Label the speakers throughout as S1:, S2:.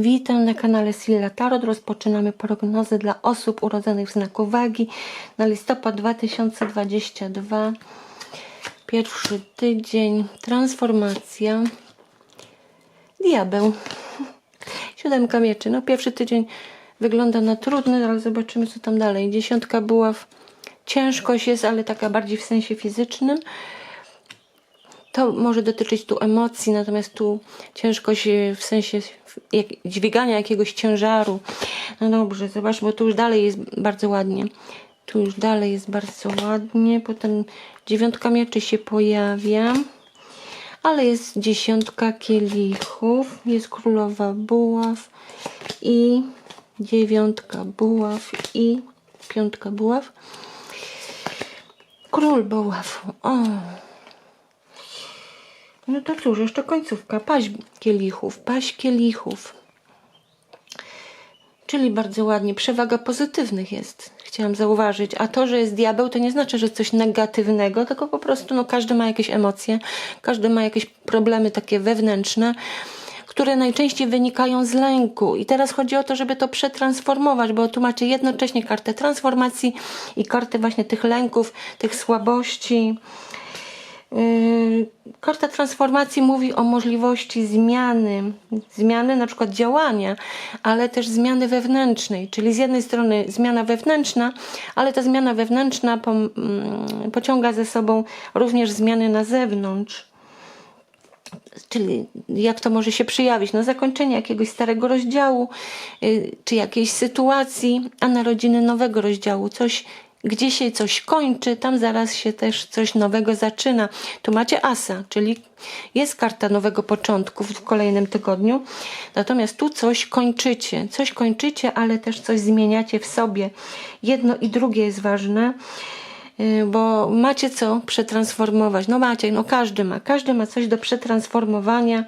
S1: Witam na kanale Silla Tarot. Rozpoczynamy prognozę dla osób urodzonych w znaku wagi na listopad 2022. Pierwszy tydzień, transformacja, diabeł, siódemka mieczy. No pierwszy tydzień wygląda na trudny, ale zobaczymy co tam dalej. Dziesiątka buław, ciężkość jest, ale taka bardziej w sensie fizycznym. To może dotyczyć tu emocji, natomiast tu ciężkość w sensie dźwigania jakiegoś ciężaru. No dobrze, zobacz, bo tu już dalej jest bardzo ładnie. Tu już dalej jest bardzo ładnie. Potem dziewiątka mieczy się pojawia. Ale jest dziesiątka kielichów. Jest królowa buław. I dziewiątka buław. I piątka buław. Król buław. O. No to cóż, jeszcze końcówka. Paść kielichów, paść kielichów. Czyli bardzo ładnie. Przewaga pozytywnych jest. Chciałam zauważyć. A to, że jest diabeł, to nie znaczy, że coś negatywnego, tylko po prostu no, każdy ma jakieś emocje, każdy ma jakieś problemy takie wewnętrzne, które najczęściej wynikają z lęku. I teraz chodzi o to, żeby to przetransformować, bo tu macie jednocześnie kartę transformacji i kartę właśnie tych lęków, tych słabości. Karta transformacji mówi o możliwości zmiany, zmiany na przykład działania, ale też zmiany wewnętrznej, czyli z jednej strony zmiana wewnętrzna, ale ta zmiana wewnętrzna mm, pociąga ze sobą również zmiany na zewnątrz. Czyli jak to może się przyjawić? No zakończenie jakiegoś starego rozdziału, yy, czy jakiejś sytuacji, a narodziny nowego rozdziału, coś gdzie się coś kończy, tam zaraz się też coś nowego zaczyna. Tu macie asa, czyli jest karta nowego początku w kolejnym tygodniu. Natomiast tu coś kończycie, coś kończycie, ale też coś zmieniacie w sobie. Jedno i drugie jest ważne yy, bo macie co przetransformować. No macie, no każdy ma, każdy ma coś do przetransformowania.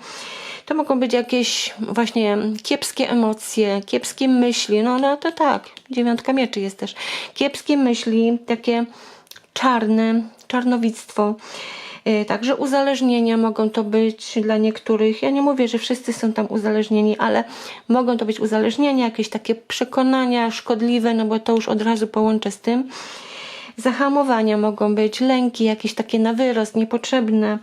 S1: To mogą być jakieś właśnie kiepskie emocje, kiepskie myśli. No, no to tak, dziewiątka mieczy jest też. Kiepskie myśli, takie czarne, czarnowictwo. Yy, Także uzależnienia mogą to być dla niektórych. Ja nie mówię, że wszyscy są tam uzależnieni, ale mogą to być uzależnienia, jakieś takie przekonania szkodliwe, no bo to już od razu połączę z tym. Zahamowania mogą być, lęki jakieś takie na wyrost, niepotrzebne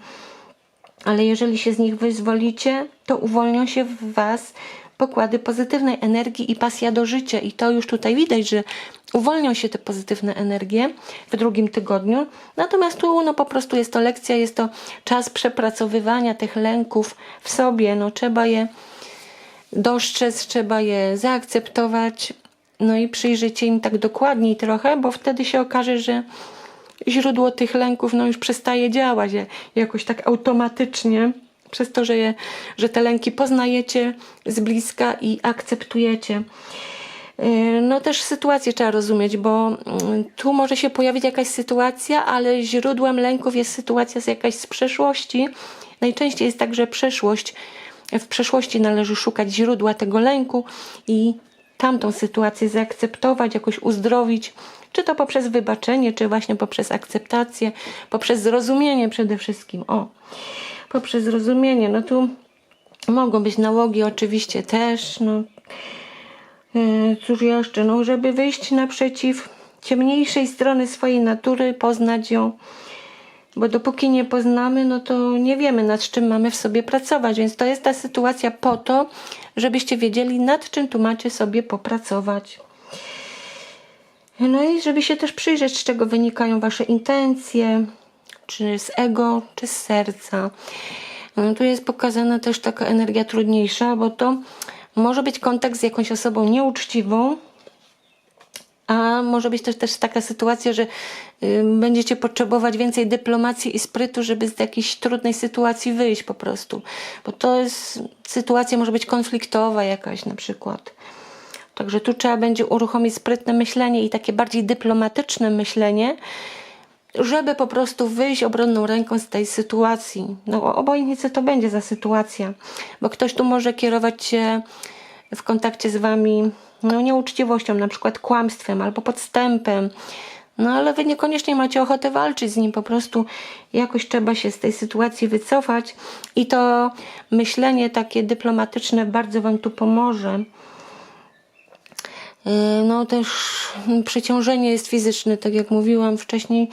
S1: ale jeżeli się z nich wyzwolicie, to uwolnią się w Was pokłady pozytywnej energii i pasja do życia. I to już tutaj widać, że uwolnią się te pozytywne energie w drugim tygodniu. Natomiast tu no, po prostu jest to lekcja, jest to czas przepracowywania tych lęków w sobie. No, trzeba je dostrzec, trzeba je zaakceptować, no i przyjrzeć się im tak dokładniej trochę, bo wtedy się okaże, że źródło tych lęków no już przestaje działać jakoś tak automatycznie, przez to, że, je, że te lęki poznajecie z bliska i akceptujecie. Yy, No też sytuację trzeba rozumieć, bo mm, tu może się pojawić jakaś sytuacja, ale źródłem lęków jest sytuacja z jakaś z przeszłości. Najczęściej jest tak, że przeszłość, w przeszłości należy szukać źródła tego lęku i tamtą sytuację zaakceptować, jakoś uzdrowić, czy to poprzez wybaczenie, czy właśnie poprzez akceptację, poprzez zrozumienie przede wszystkim. O, poprzez zrozumienie. No tu mogą być nałogi oczywiście też. No. Yy, Cóż jeszcze? No, żeby wyjść naprzeciw ciemniejszej strony swojej natury, poznać ją. Bo dopóki nie poznamy, no to nie wiemy, nad czym mamy w sobie pracować. Więc to jest ta sytuacja po to, żebyście wiedzieli, nad czym tu macie sobie popracować. No i żeby się też przyjrzeć, z czego wynikają Wasze intencje, czy z ego, czy z serca. No, tu jest pokazana też taka energia trudniejsza, bo to może być kontakt z jakąś osobą nieuczciwą, a może być też, też taka sytuacja, że y, będziecie potrzebować więcej dyplomacji i sprytu, żeby z jakiejś trudnej sytuacji wyjść po prostu. Bo to jest sytuacja może być konfliktowa jakaś na przykład. Także tu trzeba będzie uruchomić sprytne myślenie i takie bardziej dyplomatyczne myślenie, żeby po prostu wyjść obronną ręką z tej sytuacji. No obojętnie co to będzie za sytuacja, bo ktoś tu może kierować się w kontakcie z wami no, nieuczciwością, na przykład kłamstwem albo podstępem. No ale wy niekoniecznie macie ochotę walczyć z nim, po prostu jakoś trzeba się z tej sytuacji wycofać i to myślenie takie dyplomatyczne bardzo wam tu pomoże. Yy, No też przeciążenie jest fizyczne, tak jak mówiłam wcześniej,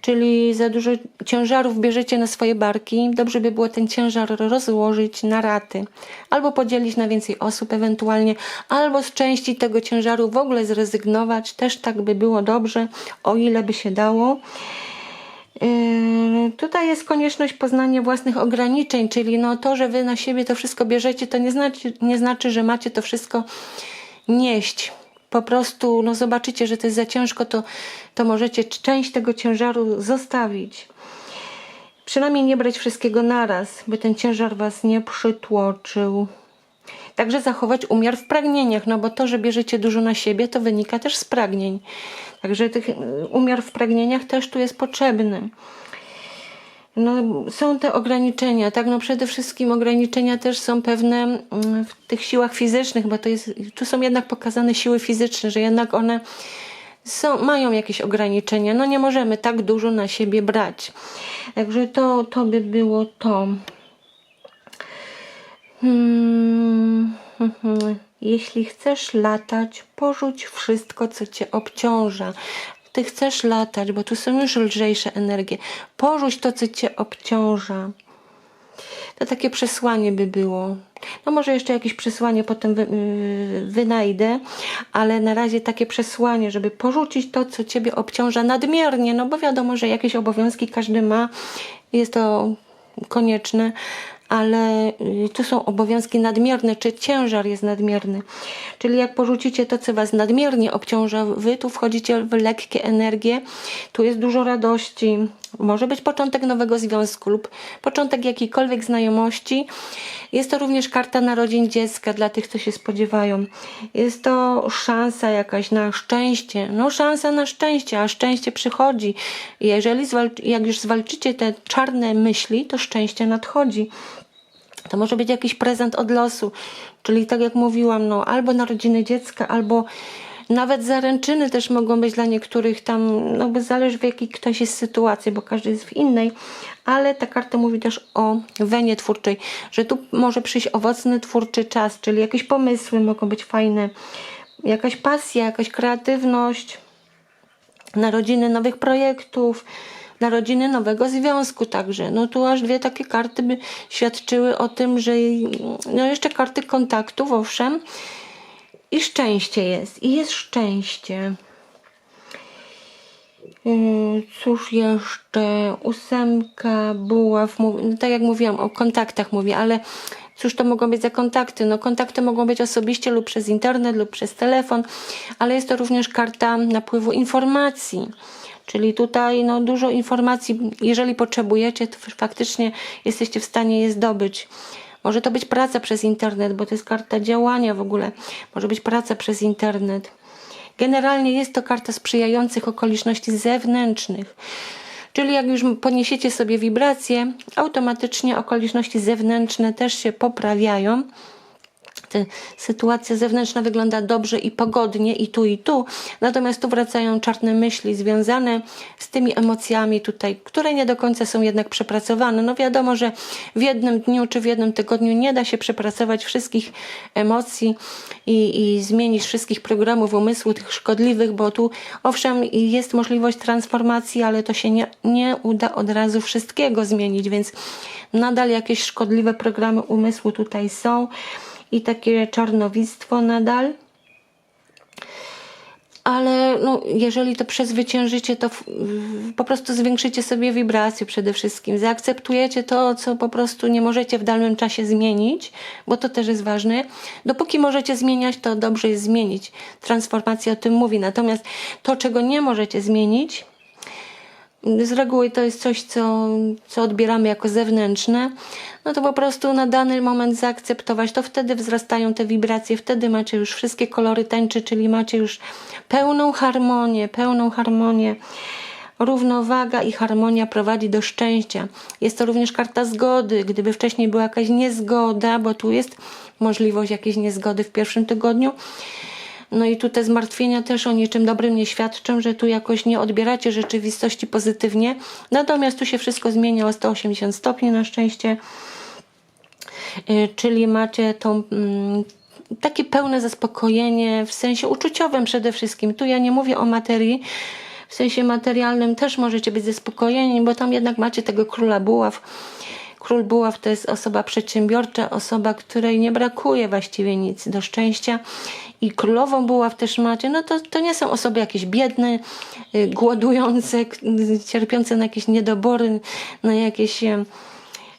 S1: czyli za dużo ciężarów bierzecie na swoje barki. Dobrze by było ten ciężar rozłożyć na raty, albo podzielić na więcej osób ewentualnie, albo z części tego ciężaru w ogóle zrezygnować. Też tak by było dobrze, o ile by się dało. Yy, Tutaj jest konieczność poznania własnych ograniczeń, czyli no to, że wy na siebie to wszystko bierzecie, to nie znaczy, nie znaczy że macie to wszystko nieść. Po prostu no zobaczycie, że to jest za ciężko, to, to możecie część tego ciężaru zostawić. Przynajmniej nie brać wszystkiego naraz, by ten ciężar was nie przytłoczył. Także zachować umiar w pragnieniach, no bo to, że bierzecie dużo na siebie, to wynika też z pragnień. Także tych, y, umiar w pragnieniach też tu jest potrzebny. No, są te ograniczenia, tak? No przede wszystkim ograniczenia też są pewne mm, w tych siłach fizycznych, bo to jest, tu są jednak pokazane siły fizyczne, że jednak one są, mają jakieś ograniczenia. No nie możemy tak dużo na siebie brać. Także to, to by było to. Hmm. Jeśli chcesz latać, porzuć wszystko, co cię obciąża. Ty chcesz latać, bo tu są już lżejsze energie. Porzuć to, co cię obciąża. To takie przesłanie by było. No może jeszcze jakieś przesłanie potem wy, yy, wynajdę, ale na razie takie przesłanie, żeby porzucić to, co ciebie obciąża nadmiernie, no bo wiadomo, że jakieś obowiązki każdy ma, jest to konieczne, ale y, tu są obowiązki nadmierne, czy ciężar jest nadmierny. Czyli jak porzucicie to, co was nadmiernie obciąża, wy tu wchodzicie w lekkie energie, tu jest dużo radości, może być początek nowego związku lub początek jakiejkolwiek znajomości. Jest to również karta narodzin dziecka dla tych, co się spodziewają. Jest to szansa jakaś na szczęście. No szansa na szczęście, a szczęście przychodzi. Jeżeli jak już zwalczycie te czarne myśli, to szczęście nadchodzi. To może być jakiś prezent od losu, czyli tak jak mówiłam, no albo narodziny dziecka, albo nawet zaręczyny też mogą być dla niektórych tam, no bo zależy w jakiej ktoś jest sytuacji, bo każdy jest w innej, ale ta karta mówi też o wenie twórczej, że tu może przyjść owocny twórczy czas, czyli jakieś pomysły mogą być fajne, jakaś pasja, jakaś kreatywność, narodziny nowych projektów, narodziny nowego związku także. No tu aż dwie takie karty by świadczyły o tym, że no jeszcze karty kontaktów, owszem, i szczęście jest. I jest szczęście. Yy, Cóż jeszcze? Ósemka, buław. No, tak jak mówiłam, o kontaktach mówię, ale cóż to mogą być za kontakty? No kontakty mogą być osobiście lub przez internet lub przez telefon, ale jest to również karta napływu informacji. Czyli tutaj no, dużo informacji, jeżeli potrzebujecie, to faktycznie jesteście w stanie je zdobyć. Może to być praca przez internet, bo to jest karta działania w ogóle. Może być praca przez internet. Generalnie jest to karta sprzyjających okoliczności zewnętrznych. Czyli jak już poniesiecie sobie wibracje, automatycznie okoliczności zewnętrzne też się poprawiają. Ta sytuacja zewnętrzna wygląda dobrze i pogodnie i tu i tu, natomiast tu wracają czarne myśli związane z tymi emocjami tutaj, które nie do końca są jednak przepracowane. No wiadomo, że w jednym dniu czy w jednym tygodniu nie da się przepracować wszystkich emocji i, i zmienić wszystkich programów umysłu, tych szkodliwych, bo tu owszem jest możliwość transformacji, ale to się nie, nie uda od razu wszystkiego zmienić, więc nadal jakieś szkodliwe programy umysłu tutaj są i takie czarnowictwo nadal. Ale no, jeżeli to przezwyciężycie, to po prostu zwiększycie sobie wibrację przede wszystkim. Zaakceptujecie to, co po prostu nie możecie w danym czasie zmienić, bo to też jest ważne. Dopóki możecie zmieniać, to dobrze jest zmienić. Transformacja o tym mówi. Natomiast to, czego nie możecie zmienić, z reguły to jest coś, co, co odbieramy jako zewnętrzne, no to po prostu na dany moment zaakceptować, to wtedy wzrastają te wibracje, wtedy macie już wszystkie kolory tęczy, czyli macie już pełną harmonię, pełną harmonię. Równowaga i harmonia prowadzi do szczęścia. Jest to również karta zgody. Gdyby wcześniej była jakaś niezgoda, bo tu jest możliwość jakiejś niezgody w pierwszym tygodniu, No i tu te zmartwienia też o niczym dobrym nie świadczą, że tu jakoś nie odbieracie rzeczywistości pozytywnie. Natomiast tu się wszystko zmienia o 180 stopni na szczęście. Y, czyli macie tą, mm, takie pełne zaspokojenie w sensie uczuciowym przede wszystkim. Tu ja nie mówię o materii, w sensie materialnym też możecie być zaspokojeni, bo tam jednak macie tego króla buław. Król buław to jest osoba przedsiębiorcza, osoba, której nie brakuje właściwie nic do szczęścia. I królową buław też macie. No to, to nie są osoby jakieś biedne, y, głodujące, cierpiące na jakieś niedobory, na jakieś em,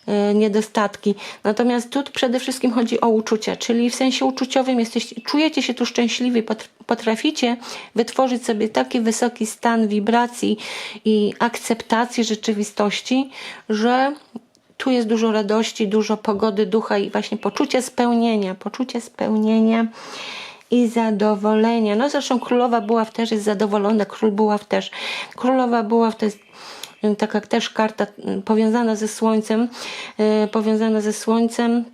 S1: e, niedostatki. Natomiast tu przede wszystkim chodzi o uczucia, czyli w sensie uczuciowym jesteście, czujecie się tu szczęśliwi, potr- potraficie wytworzyć sobie taki wysoki stan wibracji i akceptacji rzeczywistości, że tu jest dużo radości, dużo pogody ducha i właśnie poczucie spełnienia, poczucie spełnienia i zadowolenia. No zresztą królowa buław też jest zadowolona, król buław też. Królowa buław to jest y, taka też karta y, powiązana ze słońcem, y, powiązana ze słońcem,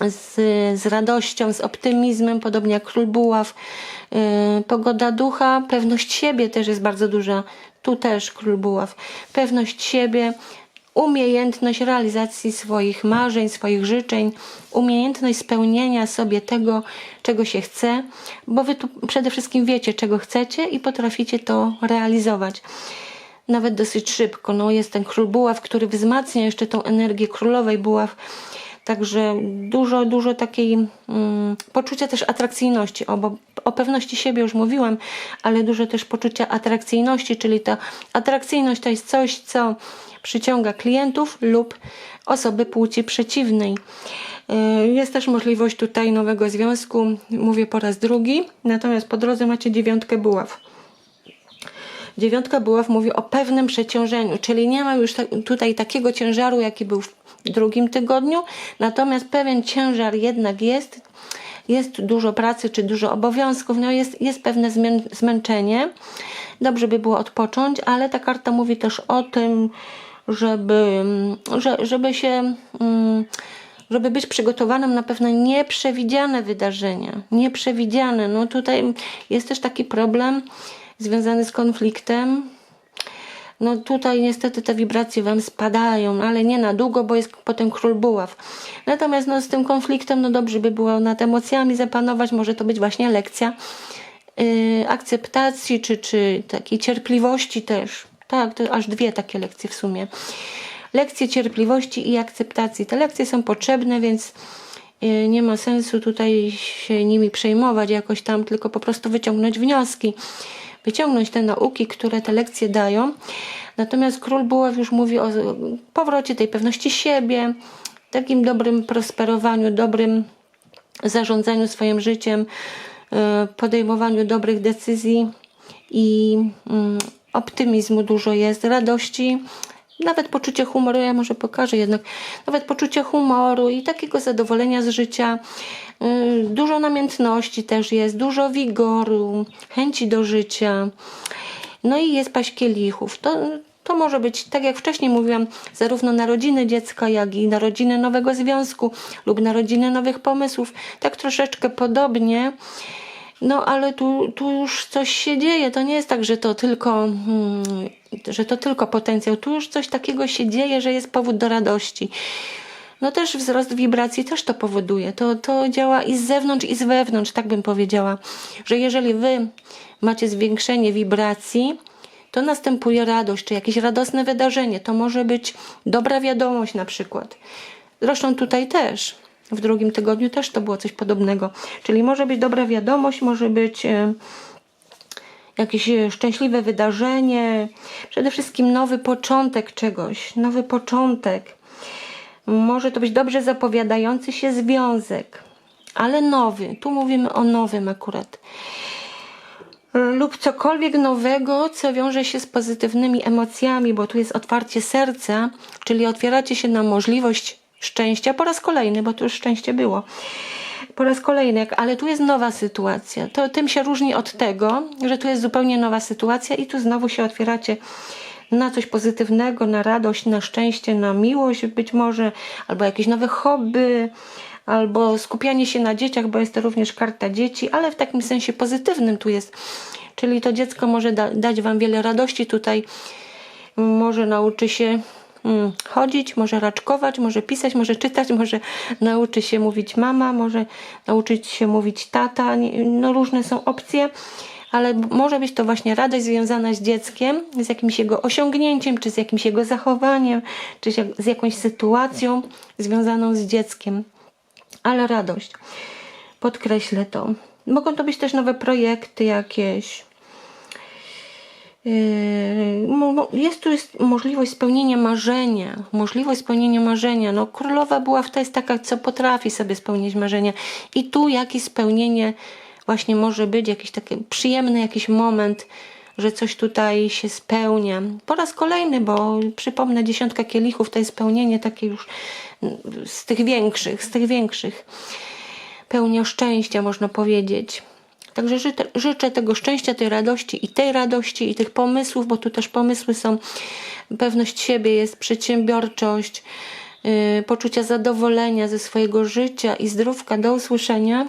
S1: z, z radością, z optymizmem, podobnie jak król buław. Pogoda ducha, pewność siebie też jest bardzo duża. Tu też król buław. Pewność siebie, umiejętność realizacji swoich marzeń, swoich życzeń, umiejętność spełnienia sobie tego, czego się chce, bo wy tu przede wszystkim wiecie, czego chcecie i potraficie to realizować nawet dosyć szybko. No, jest ten król buław, który wzmacnia jeszcze tą energię królowej buław. Także dużo, dużo takiej mm, poczucia też atrakcyjności. O, bo o pewności siebie już mówiłam, ale dużo też poczucia atrakcyjności, czyli ta atrakcyjność to jest coś, co przyciąga klientów lub osoby płci przeciwnej. Yy, Jest też możliwość tutaj nowego związku, mówię po raz drugi, natomiast po drodze macie dziewiątkę buław. Dziewiątka buław mówi o pewnym przeciążeniu, czyli nie ma już ta, tutaj takiego ciężaru, jaki był w drugim tygodniu, natomiast pewien ciężar jednak jest, jest dużo pracy czy dużo obowiązków, no jest, jest pewne zmęczenie. Dobrze by było odpocząć, ale ta karta mówi też o tym, żeby, że, żeby się. mm, żeby być przygotowanym na pewne nieprzewidziane wydarzenia. Nieprzewidziane. No tutaj jest też taki problem związany z konfliktem. No tutaj niestety te wibracje wam spadają, ale nie na długo, bo jest potem król buław. Natomiast no, z tym konfliktem, no dobrze by było nad emocjami zapanować. Może to być właśnie lekcja yy, akceptacji, czy, czy takiej cierpliwości też. Tak, aż dwie takie lekcje w sumie. Lekcje cierpliwości i akceptacji. Te lekcje są potrzebne, więc yy, nie ma sensu tutaj się nimi przejmować jakoś tam, tylko po prostu wyciągnąć wnioski, wyciągnąć te nauki, które te lekcje dają. Natomiast król Buław już mówi o powrocie tej pewności siebie, takim dobrym prosperowaniu, dobrym zarządzaniu swoim życiem, e, podejmowaniu dobrych decyzji i mm, optymizmu dużo jest, radości, nawet poczucie humoru, ja może pokażę jednak, nawet poczucie humoru i takiego zadowolenia z życia. Y, Dużo namiętności też jest, dużo wigoru, chęci do życia. No i jest paść kielichów. To, to może być, tak jak wcześniej mówiłam, zarówno narodziny dziecka, jak i narodziny nowego związku lub narodziny nowych pomysłów. Tak troszeczkę podobnie. No ale tu, tu już coś się dzieje. To nie jest tak, że to tylko, hmm, że to tylko potencjał. Tu już coś takiego się dzieje, że jest powód do radości. No też wzrost wibracji też to powoduje. To, to działa i z zewnątrz, i z wewnątrz, tak bym powiedziała. Że jeżeli wy macie zwiększenie wibracji, to następuje radość, czy jakieś radosne wydarzenie. To może być dobra wiadomość na przykład. Zresztą tutaj też. W drugim tygodniu też to było coś podobnego. Czyli może być dobra wiadomość, może być e, jakieś e, szczęśliwe wydarzenie, przede wszystkim nowy początek czegoś, nowy początek. Może to być dobrze zapowiadający się związek, ale nowy. Tu mówimy o nowym akurat. Lub cokolwiek nowego, co wiąże się z pozytywnymi emocjami, bo tu jest otwarcie serca, czyli otwieracie się na możliwość szczęścia po raz kolejny, bo tu już szczęście było. Po raz kolejny, ale tu jest nowa sytuacja. To tym się różni od tego, że tu jest zupełnie nowa sytuacja i tu znowu się otwieracie na coś pozytywnego, na radość, na szczęście, na miłość być może, albo jakieś nowe hobby, albo skupianie się na dzieciach, bo jest to również karta dzieci, ale w takim sensie pozytywnym tu jest. Czyli to dziecko może da, dać Wam wiele radości tutaj, może nauczy się chodzić, może raczkować, może pisać, może czytać, może nauczy się mówić mama, może nauczyć się mówić tata, no różne są opcje. Ale może być to właśnie radość związana z dzieckiem, z jakimś jego osiągnięciem, czy z jakimś jego zachowaniem, czy z jakąś sytuacją związaną z dzieckiem. Ale radość. Podkreślę to. Mogą to być też nowe projekty jakieś. Yy, Jest tu jest możliwość spełnienia marzenia. Możliwość spełnienia marzenia. No, królowa była to jest taka, co potrafi sobie spełnić marzenia. I tu jakieś spełnienie właśnie może być, jakiś taki przyjemny jakiś moment, że coś tutaj się spełnia. Po raz kolejny, bo przypomnę, dziesiątka kielichów to jest spełnienie takie już mm, z tych większych, z tych większych pełnią szczęścia, można powiedzieć. Także życzę, życzę tego szczęścia, tej radości i tej radości, i tych pomysłów, bo tu też pomysły są, pewność siebie jest, przedsiębiorczość, yy, poczucia zadowolenia ze swojego życia i zdrówka. Do usłyszenia.